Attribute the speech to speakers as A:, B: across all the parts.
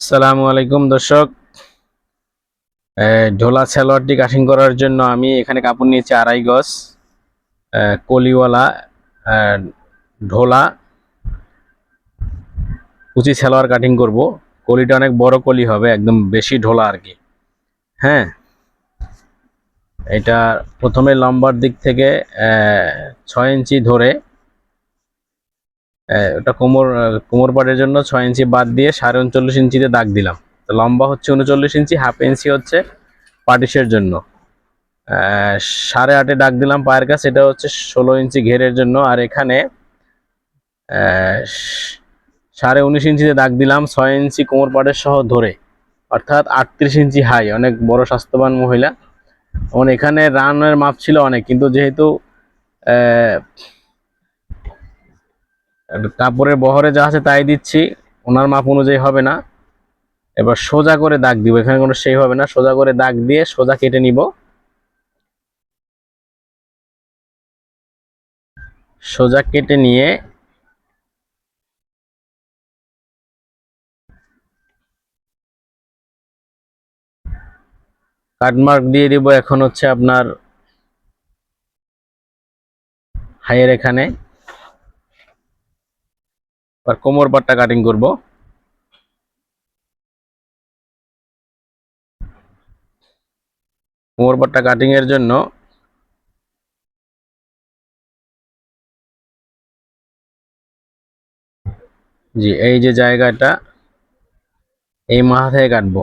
A: আসসালামু আলাইকুম, দর্শক। ঢোলা সালোয়ারটি কাটিং করার জন্য আমি এখানে কাপড় নিয়েছি আড়াই গজ কলিওয়ালা ঢোলা। কুচি সালোয়ার কাটিং করব। কলিটা অনেক বড় কলি হবে, একদম বেশি ঢোলা আর কি। হ্যাঁ? এটা প্রথমে লম্বার দিক থেকে ছয় ইঞ্চি ধরে ওটা কোমর কোমর পাটের জন্য ছয় ইঞ্চি বাদ দিয়ে সাড়ে উনচল্লিশ ইঞ্চিতে দাগ দিলাম। তো লম্বা হচ্ছে উনচল্লিশ ইঞ্চি, হাফ ইঞ্চি হচ্ছে পাটিসের জন্য। সাড়ে আটে ডাক দিলাম পায়ের কাছে এটা হচ্ছে ষোলো ইঞ্চি ঘেরের জন্য। আর এখানে সাড়ে উনিশ ইঞ্চিতে দাগ দিলাম ছয় ইঞ্চি কোমর পাটের সহ ধরে। অর্থাৎ আটত্রিশ ইঞ্চি হাই, অনেক বড় স্বাস্থ্যবান মহিলা। এবং এখানে রানের মাপ ছিল অনেক, কিন্তু যেহেতু কাপড়ের বহরে যা আছে তাই দিচ্ছি। ওনার মাপ অনুযায়ী হবে না। এবার সোজা করে দাগ দিব। এখানে কোনো সেই হবে না। সোজা করে দাগ দিয়ে সোজা কেটে নিব। সোজা কেটে নিয়ে কাটমার্ক দিয়ে দিব। এখন হচ্ছে আপনার হাইয়ের এখানে। আর কোমর পাটটা কাটিং করব। কোমর পাটটা কাটিং এর জন্য জি, এই যে জায়গাটা, এই মাথা থেকে কাটবো।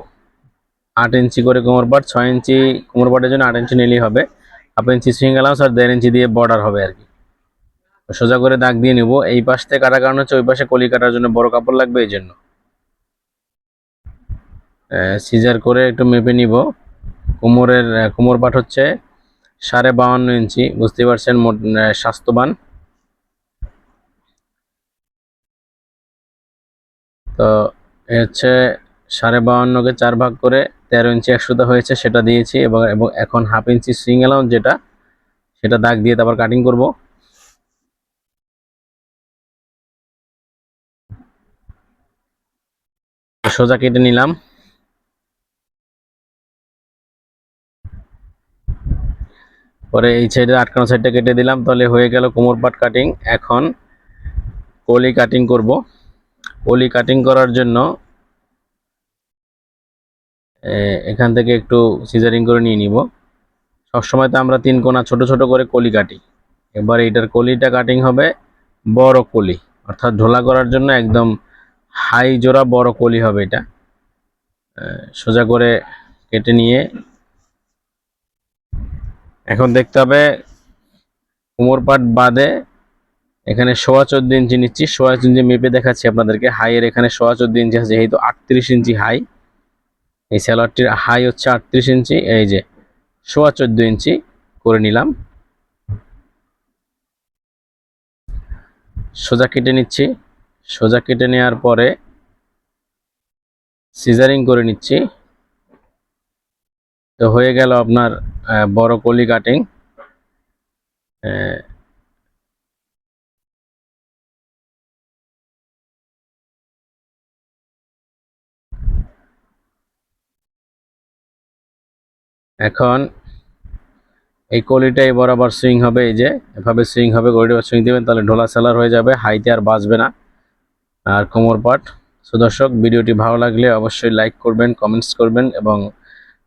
A: আট ইঞ্চি করে কোমর পাট, ছয় ইঞ্চি, কোমর পাটের জন্য আট ইঞ্চি নিলেই হবে। হাফ ইঞ্চি সুইং আর দেড় ইঞ্চি দিয়ে বর্ডার হবে আর কি। সোজা করে দাগ দিয়ে নিব। এই পাশ থেকে কাটার কারণ হচ্ছে ওই পাশে কলি কাটার জন্য বড় কাপড় লাগবে, এই জন্য। সিজার করে একটু মেপে নিব। কোমরের কোমর পাট হচ্ছে সাড়ে বাউান্ন ইঞ্চি, বুঝতেই পারছেন স্বাস্থ্যবান। তো এ হচ্ছে সাড়ে বাউান্নকে চার ভাগ করে তেরো ইঞ্চি একশোটা হয়েছে, সেটা দিয়েছি এবং এবং এখন হাফ ইঞ্চি সুইং অ্যালাউন্স যেটা, সেটা দাগ দিয়ে তারপর কাটিং করব। সোজা কেটে নিলাম। পরে এই সাইডে আটকানো সাইডটা কেটে দিলাম, তাহলে হয়ে গেল কোমর পাট কাটিং এখন কলি কাটিং করব। কলি কাটিং করার জন্য এখান থেকে একটু সিজারিং করে নিয়ে নিব। সবসময় তো আমরা তিন কোনা ছোট ছোট করে কলি কাটি। এবার এটার কলিটা কাটিং হবে বড় কলি, অর্থাৎ ঢোলা করার জন্য একদম হাই জোড়া বড় কলি হবে এটা। সোজা করে কেটে নিয়ে এখন দেখতে হবে কোমর পাট বাদে এখানে সোয়া চোদ্দ ইঞ্চি নিচ্ছি। সোয়া ইঞ্চি মেপে দেখাচ্ছি আপনাদেরকে। হাইয়ের এখানে সোয়া চোদ্দ ইঞ্চি আছে, যেহেতু আটত্রিশ ইঞ্চি হাই। এই স্যালোয়ারটির হাই হচ্ছে আটত্রিশ ইঞ্চি। এই যে সোয়া চোদ্দ ইঞ্চি করে নিলাম। সোজা কেটে নিচ্ছি। সোজা কেটে নেওয়ার পরে সিজারিং করে নিচ্ছি। তো হয়ে গেল আপনার বড় কলি কাটিং। এখন এই কলিটাই বরাবর সুইং হবে, এই যে, এভাবে সুইং হবে, কলিটা সুইং দেবেন, তাহলে ঢোলা সেলার হয়ে যাবে হাইতে আর বাঁচবে না। আর কোমর পাট। সো দর্শক, ভিডিওটি ভালো লাগলে অবশ্যই লাইক করবেন কমেন্টস করবেন এবং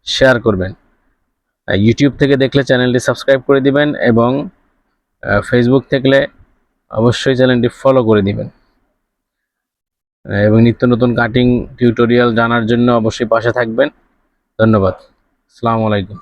A: শেয়ার করবেন। ইউটিউব থেকে দেখলে চ্যানেলটি সাবস্ক্রাইব করে দিবেন এবং ফেসবুক থেকে অবশ্যই চ্যানেলটি ফলো করে দিবেন। এবং নিত্য নতুন কাটিং টিউটোরিয়াল জানার জন্য অবশ্যই পাশে থাকবেন। ধন্যবাদ। আসসালামু আলাইকুম।